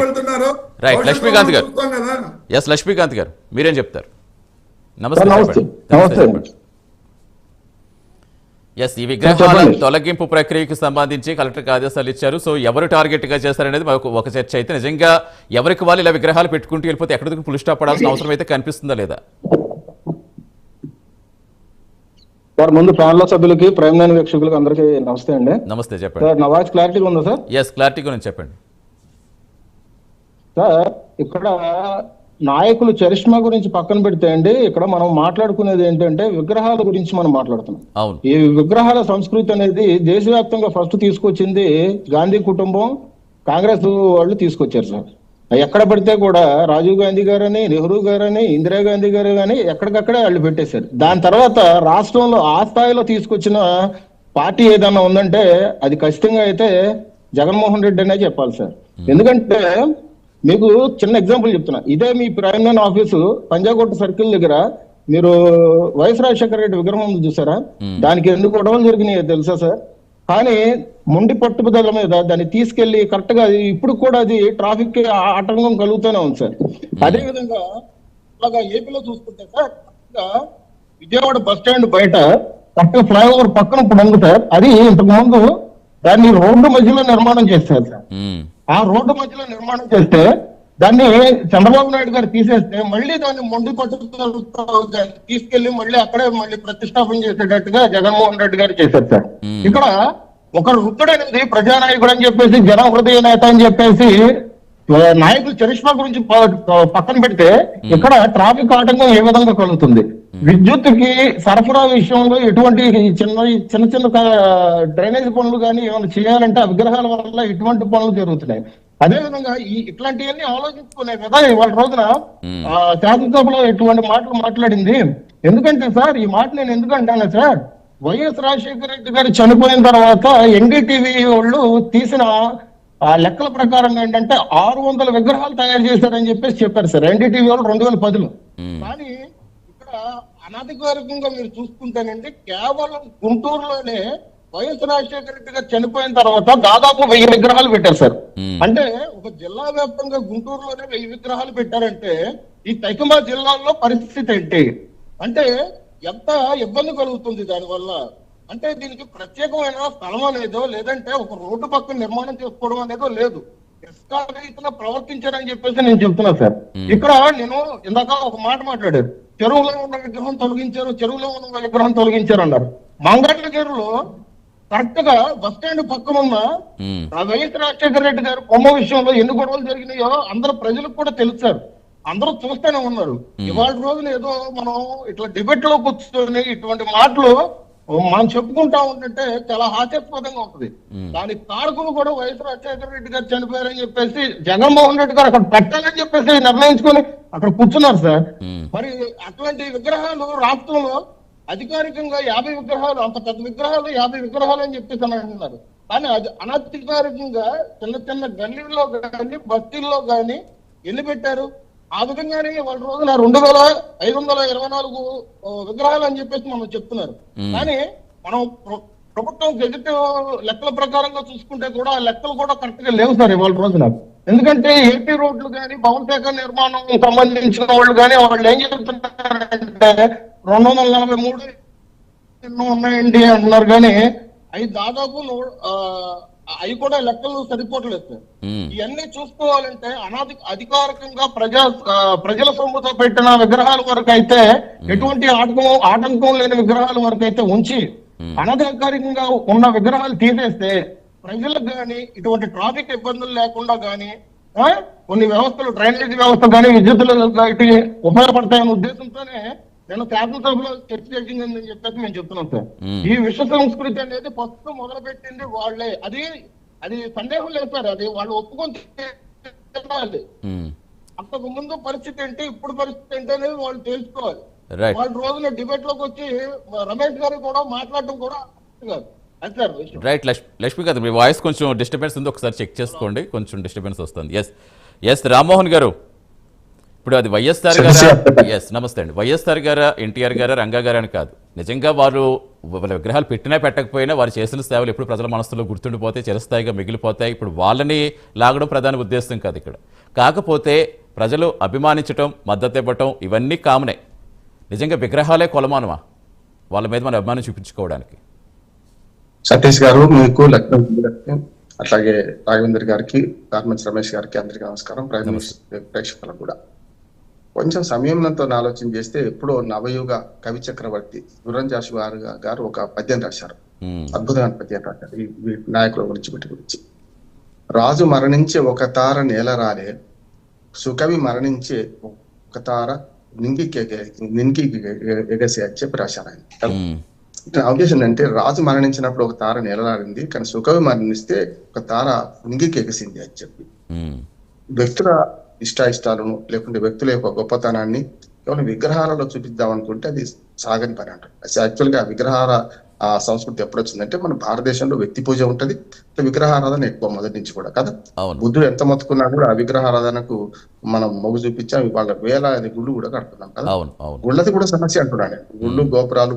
వెళ్తున్నారో Right, భవిష్యత్తులో లక్ష్మీకాంత్ గారు. ఎస్ లక్ష్మీకాంత్ గారు. మీరేం చెప్తారు? నమస్తే ఎస్ ఈ విగ్రహాల. తొలగింపు ప్రక్రియకు సంబంధించి కలెక్టర్కి ఆదేశాలు ఇచ్చారు. సో ఎవరు టార్గెట్గా చేస్తారనేది ఒక- ఒక చర్చ అయితే నిజంగా ఎవరికి వాళ్ళు ఇలా విగ్రహాలు పెట్టుకుంటూ వెళ్ళిపోతే ఎక్కడ దగ్గర పులి స్టాప్ పడాల్సిన అవసరం అయితే కనిపిస్తుందా లేదా? సార్ ముందు ప్యానల్ సభ్యులకి ప్రైమ్ లైన్ వీక్షకులకి అందరికీ నమస్తే అండి. నమస్తే చెప్పండి. సార్ నా వాయిస్ క్లారిటీగా ఉందా సార్? ఎస్ క్లారిటీ గురించి చెప్పండి. సార్ ఇక్కడ నాయకులు చరిష్మా గురించి పక్కన పెడితే అండి ఇక్కడ మనం మాట్లాడుకునేది ఏంటంటే విగ్రహాల గురించి మనం మాట్లాడుతున్నాం. అవును. ఈ విగ్రహాల సంస్కృతి అనేది దేశవ్యాప్తంగా ఫస్ట్ తీసుకొచ్చింది గాంధీ కుటుంబం కాంగ్రెస్ వాళ్ళు తీసుకొచ్చారు సార్. ఎక్కడ పడితే కూడా రాజీవ్ గాంధీ గారని నెహ్రూ గారని ఇందిరాగాంధీ గారు కానీ ఎక్కడికక్కడే వాళ్ళు పెట్టేశారు. దాని తర్వాత రాష్ట్రంలో ఆ స్థాయిలో తీసుకొచ్చిన పార్టీ ఏదన్నా ఉందంటే అది ఖచ్చితంగా అయితే జగన్మోహన్ రెడ్డి అనే చెప్పాలి సార్. ఎందుకంటే మీకు చిన్న ఎగ్జాంపుల్ చెప్తున్నా. ఇదే మీ prime line office Panjagutta circle దగ్గర మీరు వైఎస్ రాజశేఖర రెడ్డి విగ్రహం చూసారా? దానికి ఎందుకు గొడవలు జరిగినాయో తెలుసా సార్? కానీ మొండి పట్టుదల మీద దాన్ని తీసుకెళ్ళి కరెక్ట్గా ఇప్పుడు కూడా అది ట్రాఫిక్కి ఆటంకం కలుగుతూనే ఉంది సార్. అదే విధంగా ఏపీలో చూసుకుంటే సార్ విజయవాడ బస్ స్టాండ్ బయట కరెక్ట్ ఫ్లైఓవర్ పక్కన ఇప్పుడు ఉంది సార్. అది ఇంతకు ముందు దాన్ని రోడ్డు మధ్యలో నిర్మాణం చేశారు సార్. మ్మ్. ఆ రోడ్డు మధ్యలో నిర్మాణం చేస్తే దాన్ని చంద్రబాబు నాయుడు గారు తీసేస్తే మళ్ళీ దాన్ని మొండి పట్టుదలతో తీసుకెళ్ళి మళ్ళీ అక్కడే మళ్ళీ ప్రతిష్టాపన చేసేటట్టుగా జగన్మోహన్ రెడ్డి గారు చేశారు సార్. ఇక్కడ ఒక వృద్ధుడు అనేది ప్రజానాయకుడు అని చెప్పేసి జన హృదయ నేత అని చెప్పేసి నాయకులు చరిష్మా గురించి పక్కన పెడితే ఇక్కడ ట్రాఫిక్ ఆటంకం ఏ విధంగా కలుగుతుంది? విద్యుత్కి సరఫరా విషయంలో ఎటువంటి చిన్న చిన్న చిన్న డ్రైనేజ్ పనులు కానీ ఏమైనా చేయాలంటే ఆ విగ్రహాల వల్ల ఎటువంటి పనులు జరుగుతున్నాయి. అదే విధంగా ఈ ఇట్లాంటివన్నీ ఆలోచించుకునే కదా ఇవాళ రోజున ఆ, శాసనసభలో ఇటువంటి మాటలు మాట్లాడింది. ఎందుకంటే సార్ ఈ మాట నేను ఎందుకు అంటాను సార్? వైఎస్ రాజశేఖర రెడ్డి గారు చనిపోయిన తర్వాత ఎన్డీటీవీ వాళ్ళు తీసిన ఆ లెక్కల ప్రకారం ఏంటంటే ఆరు వందల విగ్రహాలు తయారు చేశారని చెప్పేసి చెప్పారు సార్. ఎన్డీటీవీ వాళ్ళు రెండు వేల పదిలో కానీ ఇక్కడ అనధికారికంగా మీరు చూసుకుంటేనండి కేవలం గుంటూరులోనే వైఎస్ రాజశేఖర రెడ్డి గారు చనిపోయిన తర్వాత దాదాపు వెయ్యి విగ్రహాలు పెట్టారు సార్. అంటే ఒక జిల్లా వ్యాప్తంగా గుంటూరులోనే వెయ్యి విగ్రహాలు పెట్టారంటే ఈ తైకమా జిల్లాలో పరిస్థితి ఏంటి? అంటే ఎంత ఇబ్బంది కలుగుతుంది దానివల్ల? అంటే దీనికి ప్రత్యేకమైన స్థలం అనేదో లేదంటే ఒక రోడ్డు పక్కన నిర్మాణం చేసుకోవడం అనేదో లేదు. ఇష్టారీతిలో ప్రవర్తించారని చెప్పేసి నేను చెప్తున్నా సార్. ఇక్కడ నేను ఇందాక ఒక మాట మాట్లాడారు. చెరువులో ఉన్న విగ్రహం తొలగించారు చెరువులో ఉన్న విగ్రహం తొలగించారు అన్నారు. మంగళ చెరువులో కరెక్ట్గా బస్ స్టాండ్ పక్కన ఉన్న మ్మ్. ఆ వైఎస్ రాజశేఖర రెడ్డి గారు బొమ్మ విషయంలో ఎన్ని గొడవలు జరిగినాయో అందరూ ప్రజలకు కూడా తెలుసారు అందరూ చూస్తూనే ఉన్నారు. ఇవాళ రోజున ఏదో మనం ఇట్లా డిబేట్లో కూర్చొని ఇటువంటి మాటలు మనం చెప్పుకుంటా ఉంటుంటే చాలా హాస్యాస్పదంగా ఉంటుంది. దానికి కారకులు కూడా వైఎస్ రాజశేఖర రెడ్డి గారు చనిపోయారని చెప్పేసి జగన్మోహన్ రెడ్డి గారు అక్కడ పెట్టాలని చెప్పేసి నిర్ణయించుకొని అక్కడ కూర్చున్నారు సార్. మరి అట్లాంటి విగ్రహాలు రాష్ట్రంలో అధికారికంగా యాభై విగ్రహాలు అంత పెద్ద విగ్రహాలు యాభై విగ్రహాలు అని చెప్పేసి అని అంటున్నారు కానీ అది అనధికారికంగా చిన్న చిన్న గల్లీల్లో కానీ బస్తీల్లో కానీ ఎన్ని పెట్టారు? ఆ విధంగానే వాళ్ళ రోజున రెండు వేల ఐదు వందల ఇరవై నాలుగు విగ్రహాలు అని చెప్పేసి మనం చెప్తున్నారు. కానీ మనం ప్ర- ప్రభుత్వం గెజిట్ లెక్కల ప్రకారంగా చూసుకుంటే కూడా ఆ లెక్కలు కూడా కరెక్ట్గా లేవు సార్ ఇవాళ రోజున. ఎందుకంటే ఏపీ రోడ్లు కానీ భవన శాఖ నిర్మాణం సంబంధించిన వాళ్ళు కానీ వాళ్ళు ఏం చెప్తున్నారంటే రెండు వందల నలభై మూడు ఎన్నో ఉన్నాయండి అంటున్నారు. కానీ అవి దాదాపు అవి కూడా లెక్కలు సరిపోవట్లేదు సార్. ఇవన్నీ చూసుకోవాలంటే అనాధి అధికారికంగా ప్రజా ప్రజల సొమ్ముతో పెట్టిన విగ్రహాల వరకు అయితే ఎటువంటి ఆటంకం ఆటంకం లేని విగ్రహాల వరకు అయితే ఉంచి అనధికారికంగా ఉన్న విగ్రహాలు తీసేస్తే ప్రజలకు గాని ఇటువంటి ట్రాఫిక్ ఇబ్బందులు లేకుండా గాని ఆ, కొన్ని వ్యవస్థలు డ్రైనేజ్ వ్యవస్థ గాని విద్యుత్తులు ఇటు ఉపయోగపడతాయనే ఉద్దేశంతోనే నేను శాసనసభలో చర్చ జరిగిందని చెప్పేసి మేము చెప్తున్నాం సార్. ఈ విశ్వ సంస్కృతి అనేది ఫస్ట్ మొదలు పెట్టింది వాళ్ళే. అది అది సందేహం లేదు సార్. అది వాళ్ళు ఒప్పుకొని. అంతకు ముందు పరిస్థితి ఏంటి ఇప్పుడు పరిస్థితి ఏంటి అనేది వాళ్ళు తెలుసుకోవాలి. వాళ్ళ రోజున డిబేట్లోకి వచ్చి రమేష్ గారు కూడా మాట్లాడడం కూడా కాదు రైట్ లక్ష్మి లక్ష్మీకాంత్ మీ వాయిస్ కొంచెం డిస్టర్బెన్స్ ఉంది. ఒకసారి చెక్ చేసుకోండి. కొంచెం డిస్టర్బెన్స్ వస్తుంది. ఎస్ ఎస్ రామ్మోహన్ గారు. ఇప్పుడు అది వైఎస్ఆర్ గారా? ఎస్ నమస్తే అండి. వైఎస్ఆర్ గారా ఎన్టీఆర్ గారా రంగా గారా అని కాదు. నిజంగా వారు వాళ్ళ విగ్రహాలు పెట్టినా పెట్టకపోయినా వారు చేసిన సేవలు ఎప్పుడు ప్రజల మనసులో గుర్తుండిపోతాయి చిరస్థాయిగా మిగిలిపోతాయి. ఇప్పుడు వాళ్ళని లాగడం ప్రధాన ఉద్దేశం కాదు ఇక్కడ. కాకపోతే ప్రజలు అభిమానించటం మద్దతు ఇవ్వటం ఇవన్నీ కామనే. నిజంగా విగ్రహాలే కొలమానమా? వాళ్ళ మీద మన అభిమానం చూపించుకోవడానికి. సతీష్ గారు మీకు లక్ష్మణ్ అట్లాగే రాఘవేంద్ర గారికి గార్మెంట్స్ రమేష్ గారికి అందరికీ నమస్కారం. ప్రైమ్ మినిస్టర్ ప్రేక్షకులకు కూడా. కొంచెం సమయంతో ఆలోచన చేస్తే ఎప్పుడో నవయుగ కవి చక్రవర్తి గుర్రం జాషువా గారు ఒక పద్యం రాశారు. అద్భుతమైన పద్యం రాశారు. ఈ నాయకుల గురించి వీటి గురించి. రాజు మరణించే ఒక తార నేల రాలే సుకవి మరణించే ఒక తార నింగికి ఎగ- ఎగసే అని చెప్పి రాశారు ఆయన. ఉద్దేశం ఏంటంటే రాజు మరణించినప్పుడు ఒక తార నిలలాడింది కానీ సుఖవి మరణిస్తే ఒక తార నింగికి ఎగసింది అని చెప్పి. వ్యక్తుల ఇష్టాయిష్టాలను లేకుంటే వ్యక్తుల యొక్క గొప్పతనాన్ని కేవలం విగ్రహాలలో చూపిద్దాం అనుకుంటే అది సాగని పని అంటారు. యాక్చువల్గా విగ్రహాల ఆ సంస్కృతి ఎప్పుడు వచ్చిందంటే మన భారతదేశంలో వ్యక్తి పూజ ఉంటది విగ్రహారాధన ఎక్కువ మొదటి నుంచి కూడా కదా. బుద్ధుడు ఎంత మొత్తుకున్నా కూడా ఆ విగ్రహారాధనకు మనం మొగ్గు చూపించాం వాళ్ళ వేల గుళ్ళు కూడా కడుతున్నాం కదా. గుళ్ళది కూడా సమస్య అంటున్నాను నేను. గుళ్ళు గోపురాలు